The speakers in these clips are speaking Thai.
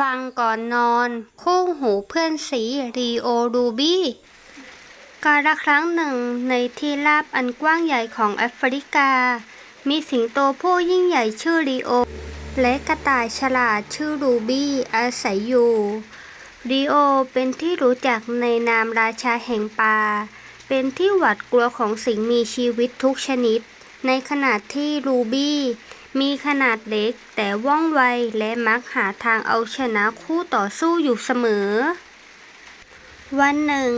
ฟังก่อนนอน คู่หูเพื่อนสีรีโอรูบี้กาละครั้งหนึ่งในที่ราบอันกว้างใหญ่ของแอฟริกา มีสิงโตผู้ยิ่งใหญ่ชื่อรีโอ และกระต่ายฉลาดชื่อรูบี้อาศัยอยู่รีโอเป็นที่รู้จักในนามราชาแห่งป่า เป็นที่หวาดกลัวของสิ่งมีชีวิตทุกชนิด ในขณะที่รูบี้ มีขนาดเล็กแต่ว่องไวและมักหาทางเอาชนะคู่ต่อสู้อยู่เสมอ วันหนึ่ง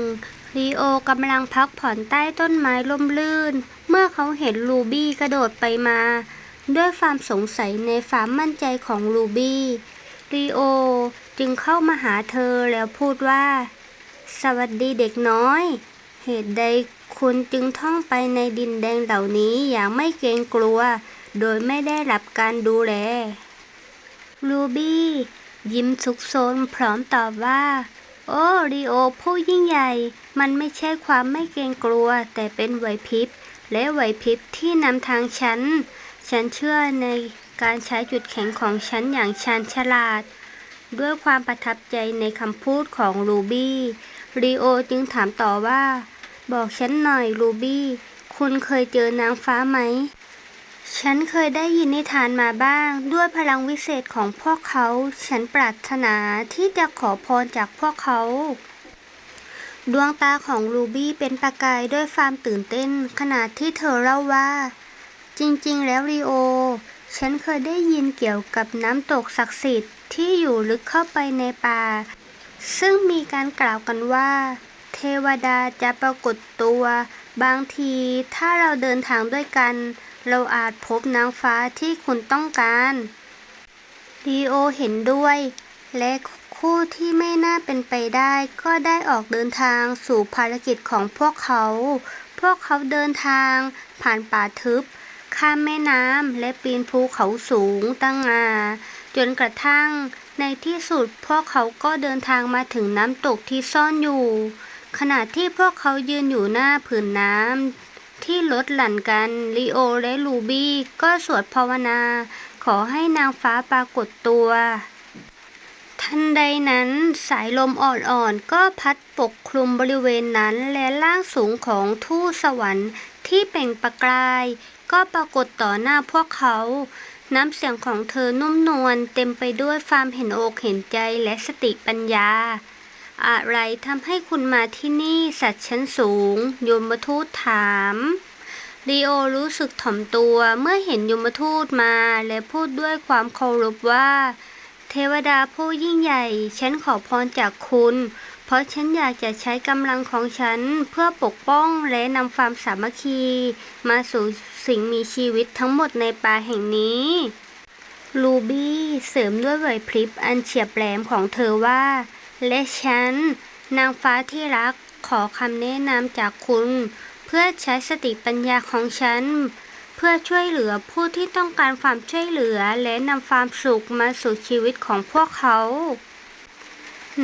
ลีโอกำลังพักผ่อนใต้ต้นไม้ร่มรื่น เมื่อเขาเห็นลูบี้กระโดดไปมา ด้วยความสงสัยในความมั่นใจของลูบี้ลีโอจึงเข้ามาหาเธอแล้วพูดว่า สวัสดีเด็กน้อย เหตุใดคุณจึงท่องไปในดินแดงเหล่านี้อย่างไม่เกรงกลัว โดยไม่ได้รับการดูแล รูบี้ยิ้มสุกโซนพร้อมตอบว่า โอ้รีโอผู้ยิ่งใหญ่ มันไม่ใช่ความไม่เกรงกลัว แต่เป็นไหวพริบ และไหวพริบที่นำทางฉัน ฉันเชื่อในการใช้จุดแข็งของฉันอย่างชาญฉลาด ด้วยความประทับใจในคำพูดของรูบี้รีโอจึงถามต่อว่า บอกฉันหน่อยรูบี้ คุณเคยเจอนางฟ้าไหม ฉันเคยได้ยินนิทานมาบ้าง ด้วยพลังวิเศษของพวกเขา ฉันปรารถนาที่จะขอพรจากพวกเขา ดวงตาของรูบี้เป็นประกายด้วยความตื่นเต้น ขณะที่เธอเล่าว่า จริงๆ แล้วรีโอ ฉันเคยได้ยินเกี่ยวกับน้ำตกศักดิ์สิทธิ์ที่อยู่ลึกเข้าไปในป่า ซึ่งมีการกล่าวกันว่า เทวดาจะปรากฏตัว บางทีถ้าเราเดินทางด้วยกัน เราอาจพบนางฟ้าที่คุณต้องการลีโอเห็นด้วย และคู่ที่ไม่น่าเป็นไปได้ ก็ได้ออกเดินทางสู่ภารกิจของพวกเขา พวกเขาเดินทางผ่านป่าทึบ ข้ามแม่น้ำและปีนภูเขาสูงตั้งงาจนกระทั่งในที่สุดพวกเขาก็เดินทางมาถึงน้ำตกที่ซ่อนอยู่ ขณะที่พวกเขายืนอยู่หน้าผืนน้ำที่ลดหลั่นกันลีโอและลูบี้ก็สวดภาวนา ขอให้นางฟ้าปรากฏตัว ทันใดนั้นสายลมอ่อนๆ ก็พัดปกคลุมบริเวณนั้นและล่างสูงของทูตสวรรค์ที่เป่งประกายก็ปรากฏต่อหน้าพวกเขา น้ำเสียงของเธอนุ่มนวลเต็มไปด้วยความเห็นอกเห็นใจและสติปัญญา อะไรทำให้คุณมาที่นี่สัตว์ชั้นสูง ยมทูตถามลีโอรู้สึกถ่อมตัวเมื่อเห็นยมทูตมาและพูดด้วยความเคารพว่า เทวดาผู้ยิ่งใหญ่ ฉันขอพรจากคุณ เพราะฉันอยากจะใช้กำลังของฉันเพื่อปกป้องและนำความสามัคคี มาสู่สิ่งมีชีวิตทั้งหมดในป่าแห่งนี้ลูบี้เสริมด้วยไหวพริบอันเฉียบแหลมของเธอว่า และฉัน นางฟ้าที่รักขอคำแนะนำจากคุณ เพื่อใช้สติปัญญาของฉัน เพื่อช่วยเหลือผู้ที่ต้องการความช่วยเหลือและนำความสุขมาสู่ชีวิตของพวกเขา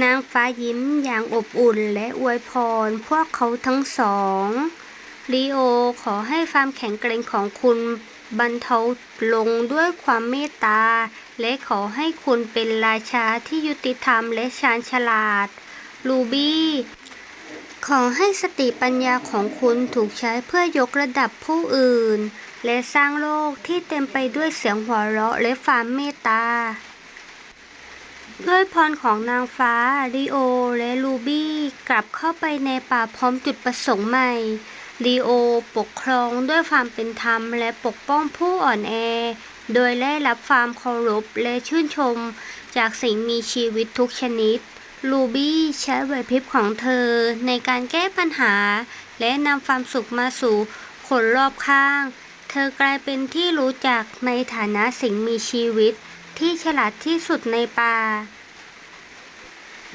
นางฟ้ายิ้มอย่างอบอุ่นและอวยพรพวกเขาทั้งสองลีโอขอให้ความแข็งแกร่งของคุณบรรเทาลงด้วยความเมตตา และขอให้คุณเป็นราชาที่ยุติธรรมและชาญฉลาด ลูบี้ ขอให้สติปัญญาของคุณถูกใช้เพื่อยกระดับผู้อื่น และสร้างโลกที่เต็มไปด้วยเสียงหัวเราะและความเมตตา ด้วยพรของนางฟ้าลีโอและลูบี้กลับเข้าไปในป่าพร้อมจุดประสงค์ใหม่ลีโอปกครองด้วยความเป็นธรรมและปกป้องผู้อ่อนแอ โดยได้รับความเคารพและชื่นชมจากสิ่งมีชีวิตทุกชนิด ลูบี้ใช้ไหวพริบของเธอในการแก้ปัญหา และนำความสุขมาสู่คนรอบข้าง เธอกลายเป็นที่รู้จักในฐานะสิ่งมีชีวิตที่ฉลาดที่สุดในป่า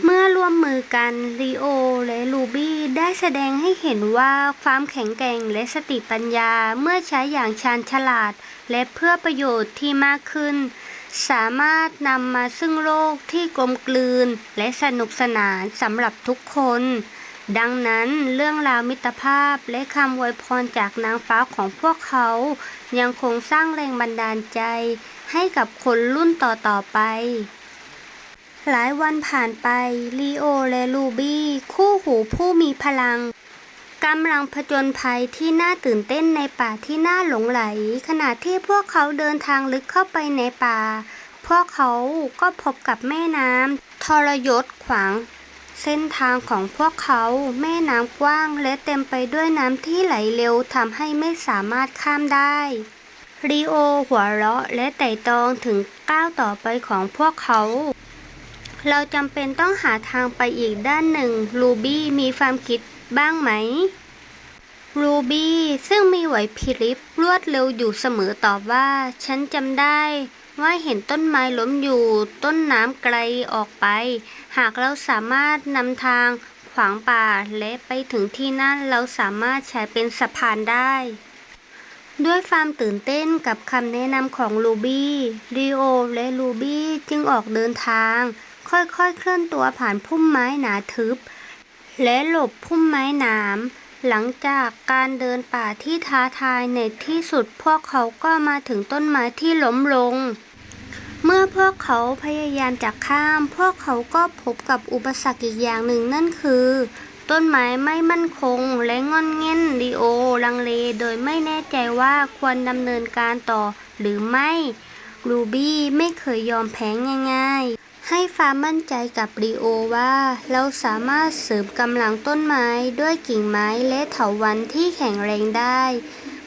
เมื่อร่วมมือกันลีโอและลูบี้ได้แสดงให้เห็นว่าความแข็งแกร่งและสติปัญญาเมื่อใช้อย่างชาญฉลาด และเพื่อประโยชน์ที่มากขึ้น สามารถนำมาซึ่งโลกที่กลมกลืน และสนุกสนานสำหรับทุกคน ดังนั้นเรื่องราวมิตรภาพและคำอวยพรจากนางฟ้าของพวกเขา ยังคงสร้างแรงบันดาลใจ ให้กับคนรุ่นต่อๆไปหลายวันผ่านไปลีโอและลูบี้คู่หูผู้มีพลัง กำลังผจญภัยที่น่าตื่นเต้นในป่าที่น่าหลงไหล ขณะที่พวกเขาเดินทางลึกเข้าไปในป่า พวกเขาก็พบกับแม่น้ำทรยศขวาง เส้นทางของพวกเขาแม่น้ำกว้างและเต็มไปด้วยน้ำที่ไหลเร็วทำให้ไม่สามารถข้ามได้ริโอหัวเราะและไต่ตองถึงก้าวต่อไปของพวกเขา เราจำเป็นต้องหาทางไปอีกด้านหนึ่ง ลูบี้มีความคิด บ้างไหมรูบี้ซึ่งมีไหวพริบรวดเร็วอยู่เสมอตอบว่า ฉันจำได้ ว่าเห็นต้นไม้ล้มอยู่ ต้นน้ำไกลออกไป หากเราสามารถนำทางขวางป่าและไปถึงที่นั่นเราสามารถใช้เป็นสะพานได้ ด้วยความตื่นเต้นกับคำแนะนำของลูบี้ริโอและลูบี้จึงออกเดินทาง ค่อยๆเคลื่อนตัวผ่านพุ่มไม้หนาทึบ และหลบพุ่มไม้หนามหลังจากการเดินป่าที่ท้าทายในที่สุดพวกเขาก็มาถึงต้นไม้ที่ล้มลง เมื่อพวกเขาพยายามจะข้าม พวกเขาก็พบกับอุปสรรคอีกอย่างหนึ่งนั่นคือ ต้นไม้ไม่มั่นคงและงอนเง่นลีโอ ลังเลโดยไม่แน่ใจว่าควรดำเนินการต่อหรือไม่รูบี้ไม่เคยยอมแพ้ง่าย ๆ ให้ความมั่นใจกับลีโอว่า เราสามารถเสริมกำลังต้นไม้ด้วยกิ่งไม้และเถาวัลย์ที่แข็งแรงได้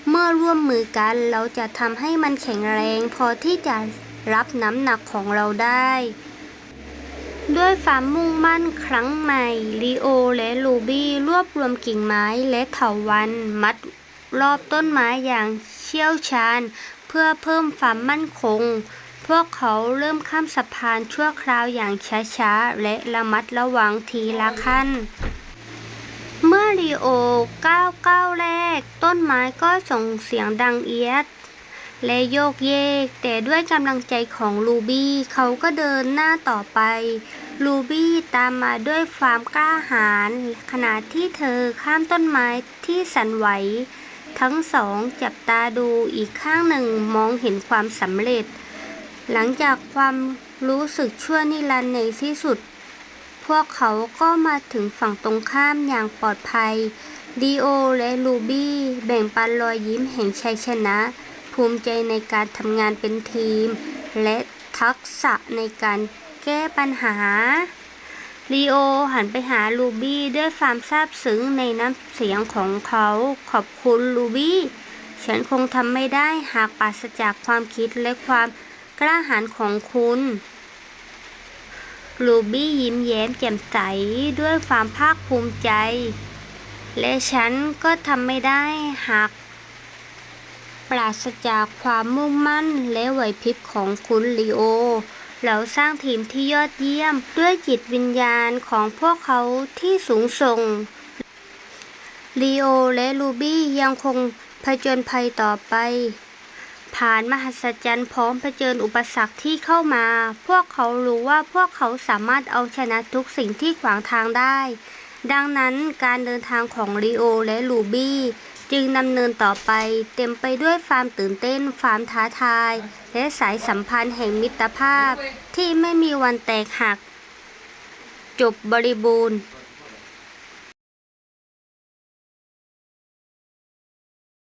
เมื่อร่วมมือกันเราจะทำให้มันแข็งแรง พอที่จะรับน้ำหนักของเราได้ ด้วยความมุ่งมั่นครั้งใหม่ลีโอและลูบี้รวบรวมกิ่งไม้และเถาวัลย์มัดรอบต้นไม้อย่างเชี่ยวชาญ เพื่อเพิ่มความมั่นคง พวกเขาเริ่มข้ามสะพานชั่วคราวอย่างช้าๆ และระมัดระวังทีละขั้น เมื่อลีโอก้าวก้าวแรก ต้นไม้ก็ส่งเสียงดังเอียด และโยกเยก แต่ด้วยกำลังใจของลูบี้เขาก็เดินหน้าต่อไป ลูบี้ตามมาด้วยความกล้าหาญขณะที่เธอข้ามต้นไม้ที่สั่นไหวทั้งสองจับตาดูอีกข้างหนึ่งมองเห็นความสำเร็จ หลังจากความรู้สึกชั่วนิรันดร์ในที่สุด พวกเขาก็มาถึงฝั่งตรงข้ามอย่างปลอดภัยดีโอและลูบี้แบ่งปันรอยยิ้มแห่งชัยชนะ ภูมิใจในการทำงานเป็นทีม และทักษะในการแก้ปัญหาลีโอหันไปหาลูบี้ด้วยความซาบซึ้งในน้ำเสียงของเขาขอบคุณลูบี้ ฉันคงทำไม่ได้หากปราศจากความคิดและความ กล้าหาญของคุณลูบี้ยิ้มแย้มแจ่มใสด้วยความภาคภูมิใจ และฉันก็ทำไม่ได้หาก ปราศจากความมุ่งมั่นและไหวพริบของคุณลีโอ เราสร้างทีมที่ยอดเยี่ยมด้วยจิตวิญญาณของพวกเขาที่สูงส่งลีโอและลูบี้ยังคงผจญภัยต่อไป ผ่านมหัศจรรย์พร้อมเผชิญอุปสรรคที่เข้ามา พวกเขารู้ว่าพวกเขาสามารถเอาชนะทุกสิ่งที่ขวางทางได้ ดังนั้นการเดินทางของลีโอและลูบี้จึงดำเนินต่อไปเต็มไปด้วยความตื่นเต้นความท้าทาย และสายสัมพันธ์แห่งมิตรภาพที่ไม่มีวันแตกหัก จบบริบูรณ์